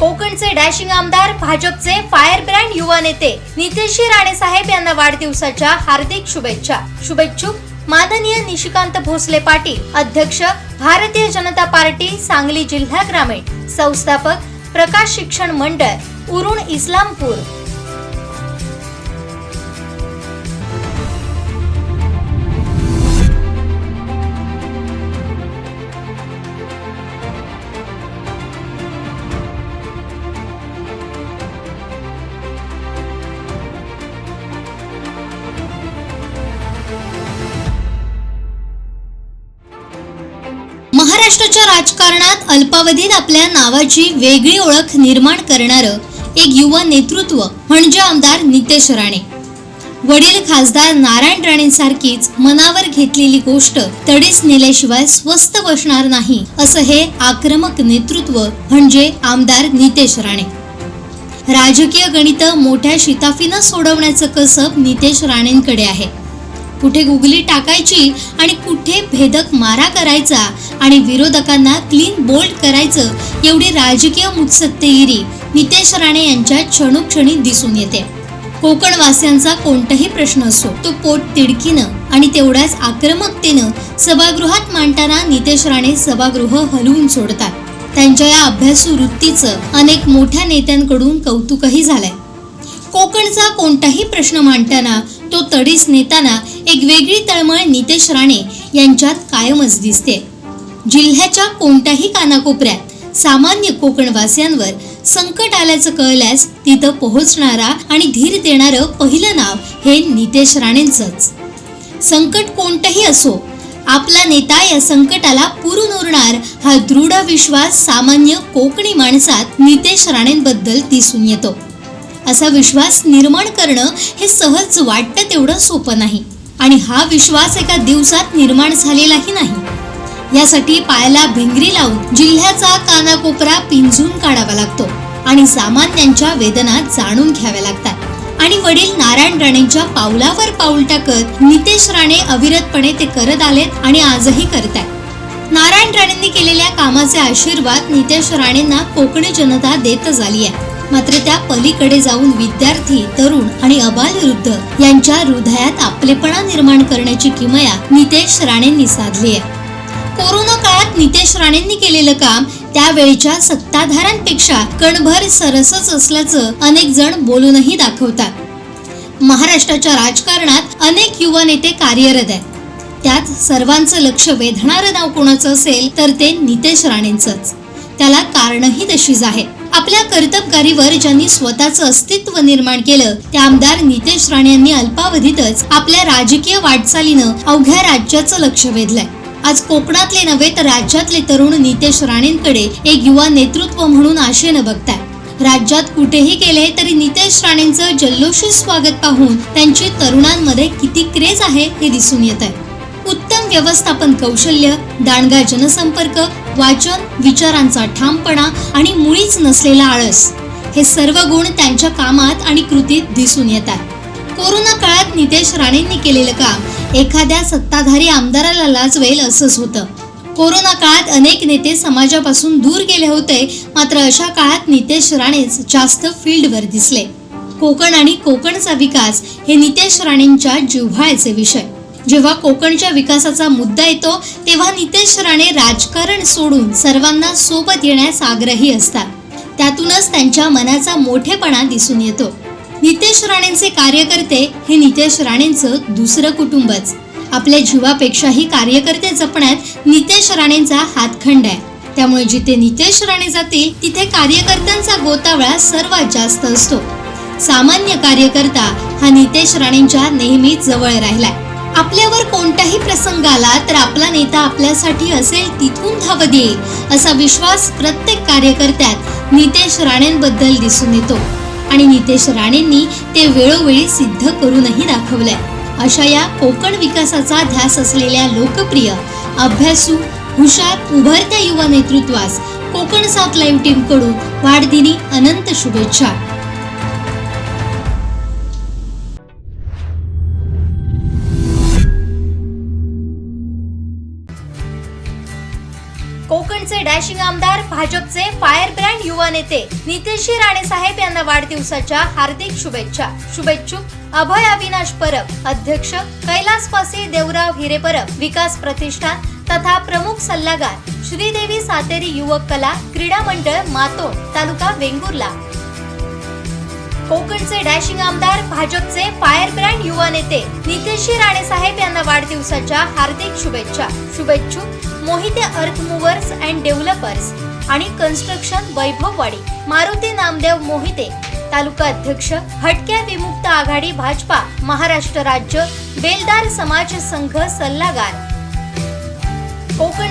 कोकणचे डॅशिंग आमदार भाजपचे फायर ब्रँड युवा नेते नितेशी राणे साहेब यांना वाढदिवसाच्या हार्दिक शुभेच्छा. शुभेच्छुक माननीय निशिकांत भोसले पाटील अध्यक्ष भारतीय जनता पार्टी सांगली जिल्हा ग्रामीण. संस्थापक प्रकाश शिक्षण मंडळ उरुण इस्लामपूर. महाराष्ट्राच्या राजकारणात अल्पावधीत आपल्या नावाची वेगळी ओळख निर्माण करणारं एक युवा नेतृत्व म्हणजे आमदार नितेश राणे. वडील खासदार नारायण राणेंसारखीच मनावर घेतलेली गोष्ट तडीस नेल्याशिवाय स्वस्त बसणार नाही असं हे आक्रमक नेतृत्व म्हणजे आमदार नितेश राणे. राजकीय गणित मोठ्या शिताफीनं सोडवण्याचं कसब नितेश राणेंकडे आहे. कुठे गुगली टाकायची आणि कुठे भेदक मारा करायचा आणि विरोधकांना क्लीन बोल्ड करायचं एवढी राजकीय मुत्सत्तेगिरी नितेश राणे यांच्या क्षणोक्षणी दिसून येते. कोकणवासियांचा कोणताही प्रश्न असो तो पोट तिडकीनं आणि तेवढ्याच आक्रमकतेनं सभागृहात मांडताना नितेश राणे सभागृह हलवून सोडतात. त्यांच्या या अभ्यासू वृत्तीचं अनेक मोठ्या नेत्यांकडून कौतुकही झालंय. कोकणचा कोणताही प्रश्न मांडताना तो तडीस नेताना एक वेगळी तळमळ नितेश राणे यांच्यात कायमच दिसते. जिल्ह्याच्या कोणत्याही कानाकोपऱ्यात सामान्य कोकणवासियांवर संकट आल्याचं कळल्यास तिथं पोहोचणारा आणि धीर देणारं पहिलं नाव हे नितेश राणेंचंच. संकट कोणतंही असो आपला नेता या संकटाला पुरून उरणार हा दृढ विश्वास सामान्य कोकणी माणसात नितेश राणेंबद्दल दिसून येतो. असा विश्वास निर्माण करणं हे सहज वाटतं तेवढं सोपं नाही. आणि हा विश्वास एका दिवसात निर्माण झालेलाही नाही. यासाठी पायाला भिंगरी लावून जिल्ह्याचा कानाकोपरा पिंजून काढावा लागतो आणि सामान्यांच्या वेदना जाणून घ्याव्या लागतात. आणि वडील नारायण राणेंच्या पावलावर पाऊल टाकत नितेश राणे अविरतपणे ते करत आलेत आणि आजही करतायत. नारायण राणेंनी केलेल्या कामाचे आशीर्वाद नितेश राणेंना कोकणी जनता देतच आली आहे मात्र त्या पलीकडे जाऊन विद्यार्थी तरुण आणि अबालवृद्ध यांच्या हृदयात आपलेपणा निर्माण करण्याची किमया नितेश राणेंनी साधली आहे. कोरोना काळात नितेश राणेंनी केलेलं काम त्यावेळच्या सत्ताधाऱ्यांपेक्षा कणभर सरसच असल्याचं अनेक जण बोलूनही दाखवतात. महाराष्ट्राच्या राजकारणात अनेक युवा नेते कार्यरत आहेत. त्यात सर्वांचं लक्ष वेधणारं नाव कोणाचं असेल तर ते नितेश राणेंचंच. त्याला कारणही तशीच आहे. आपल्या कर्तबगारीवर ज्यांनी स्वतःचं अस्तित्व निर्माण केलं त्या आमदार नितेश राणे यांनी अल्पावधीतच आपल्या राजकीय वाटचालीनं अवघ्या राज्याचं लक्ष वेधलंय. आज कोकणातले नव्हे तर राज्यातले तरुण नितेश राणेंकडे एक युवा नेतृत्व म्हणून आशेनं बघताय. राज्यात कुठेही गेले तरी नितेश राणेंचं जल्लोषी स्वागत पाहून त्यांची तरुणांमध्ये किती क्रेज आहे हे दिसून येत आहे उत्तम व्यवस्थापन कौशल्य दांडगा जनसंपर्क वाचन विचारांचा ठामपणा आणि मुळीच नसलेला आळस हे सर्व गुण त्यांच्या कामात आणि कृतीत दिसून येतात. कोरोना काळात नितेश राणेंनी केलेलं काम एखाद्या सत्ताधारी आमदाराला लाजवेल असंच होतं. कोरोना काळात अनेक नेते समाजापासून दूर गेले होते मात्र अशा काळात नितेश राणेच जास्त फील्डवर दिसले. कोकण आणि कोकणचा विकास हे नितेश राणेंच्या जिव्हाळ्याचे विषय. जेव्हा कोकणच्या विकासाचा मुद्दा येतो तेव्हा नितेश राणे राजकारण सोडून सर्वांना सोबत येण्यास आग्रही असतात. त्यातूनच त्यांच्या मनाचा मोठेपणा दिसून येतो. नितेश राणेंचे कार्यकर्ते हे नितेश राणेंचं दुसरं कुटुंबच. आपल्या जीवापेक्षाही कार्यकर्ते जपण्यात नितेश राणेंचा हातखंड आहे. त्यामुळे जिथे नितेश राणे जातील तिथे कार्यकर्त्यांचा गोतावळा सर्वात जास्त असतो. सामान्य कार्यकर्ता हा नितेश राणेंच्या नेहमी जवळ राहिलाय. आपल्यावर कोणताही प्रसंग आला तर आपला नेता आपल्यासाठी असेल तिथून धाव देईल असा विश्वास प्रत्येक कार्यकर्त्यात नितेश राणेंबद्दल दिसून येतो. आणि नितेश राणेंनी ते वेळोवेळी सिद्ध करूनही दाखवलंय. अशा या कोकण विकासाचा ध्यास असलेल्या लोकप्रिय अभ्यासू हुशार उभरत्या युवा नेतृत्वास कोकण सात लाईव्ह टीमकडून वाढदिनी अनंत शुभेच्छा. कोकणचे डॅशिंग आमदार भाजपचे फायर ब्रँड युवा नेते नितेशजी राणे साहेब यांना वाढदिवसाच्या हार्दिक शुभेच्छा. शुभेच्छुक अभय अविनाश परब अध्यक्ष कैलास पासे देवराव हिरे परब विकास प्रतिष्ठान तथा प्रमुख सल्लागार श्रीदेवी सातेरी युवक कला क्रीडा मंडळ मातोड तालुका वेंगुर्ला. कोकणचे डॅशिंग आमदार भाजपचे फायर ब्रँड युवा नेते नितेशजी राणे साहेब यांना वाढदिवसाच्या हार्दिक शुभेच्छा. शुभेच्छुक Mohite earth movers and developers आणि कन्स्ट्रक्शन वैभववाडी मारुती नामदेव मोहिते तालुका अध्यक्ष हटक्या विमुक्त आघाडी भाजपा महाराष्ट्र राज्य बेलदार समाज संघ सल्लागार.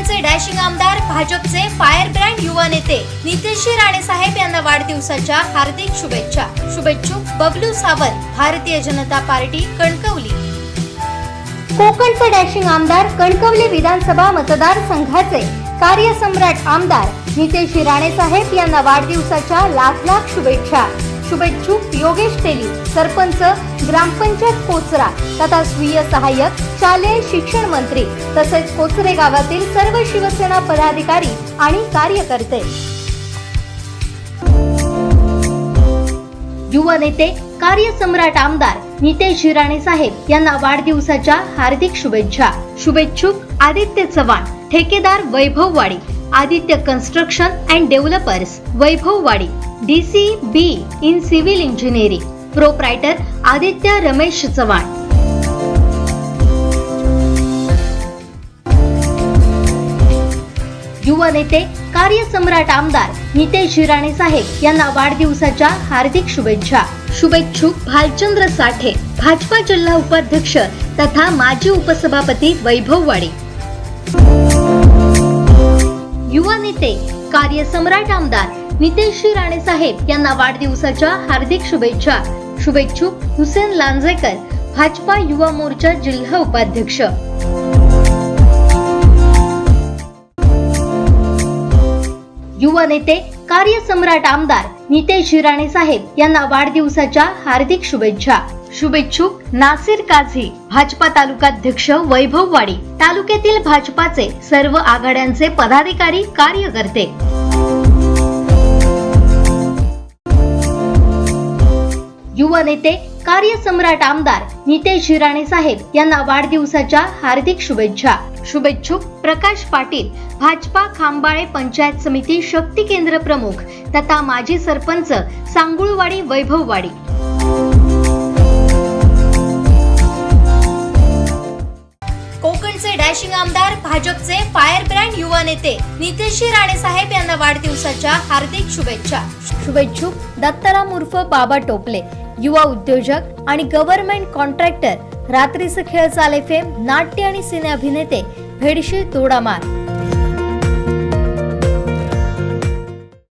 कोकणचे डॅशिंग आमदार भाजपचे फायर ब्रँड युवा नेते नितेशजी राणे साहेब यांना वाढदिवसाच्या हार्दिक शुभेच्छा. शुभेच्छुक बबलू सावंत भारतीय जनता पार्टी कणकवली. कोकणचे डॅशिंग आमदार कणकवली विधानसभा मतदारसंघाचे कार्यसम्राट आमदार नितेश राणे साहेब यांना वाढदिवसाच्या लाख लाख शुभेच्छा. शुभेच्छुक योगेश तेली सरपंच ग्रामपंचायत कोचरा तथा स्वीय सहाय्यक शालेय शिक्षण मंत्री तसेच कोचरे गावातील सर्व शिवसेना पदाधिकारी आणि कार्यकर्ते. युवा नेते कार्यसम्राट आमदार नितेश हिराणे साहेब यांना वाढदिवसाच्या हार्दिक शुभेच्छा. शुभेच्छुक आदित्य चव्हाण ठेकेदार Vaibhavwadi Aditya construction and developers Vaibhavwadi DC B in civil engineering. Proprietor Aditya Ramesh Chavan युवा नेते कार्यसम्राट आमदार नितेश राणे साहेब यांना वाढदिवसाच्या हार्दिक शुभेच्छा. शुभेच्छुक भालचंद्र साठे भाजपा जिल्हा उपाध्यक्ष तथा माजी उपसभापती वैभव वाडे. युवा नेते कार्यसम्राट आमदार नितेश राणे साहेब यांना वाढदिवसाच्या हार्दिक शुभेच्छा. शुभेच्छुक हुसेन लांजेकर भाजपा युवा मोर्चा जिल्हा उपाध्यक्ष. युवा नेते कार्यसम्राट आमदार नितेश हिराणे साहेब यांना वाढदिवसाच्या हार्दिक शुभेच्छा. शुभेच्छुक नासिर काझी भाजपा तालुकाध्यक्ष वैभववाडी तालुक्यातील भाजपाचे सर्व आघाड्यांचे पदाधिकारी कार्यकर्ते. युवा नेते कार्यसम्राट आमदार नितेश राणे साहेब यांना वाढदिवसाच्या हार्दिक शुभेच्छा. शुभेच्छुक प्रकाश पाटील भाजपा खांबाळे पंचायत समिती शक्ती केंद्र प्रमुख तथा माजी सरपंच सांगुळवाडी वैभववाडी. कोकणचे डॅशिंग आमदार भाजपचे फायर ब्रँड युवा नेते नितेशजी राणे साहेब यांना वाढदिवसाच्या हार्दिक शुभेच्छा. शुभेच्छुक दत्ताराम उर्फ बाबा टोपले. युवा उद्योजक आणि गव्हर्नमेंट कॉन्ट्रॅक्टर रात्रीचं खेळ चाले फेम नाट्य आणि सिने अभिनेते भेडशी तोडामार.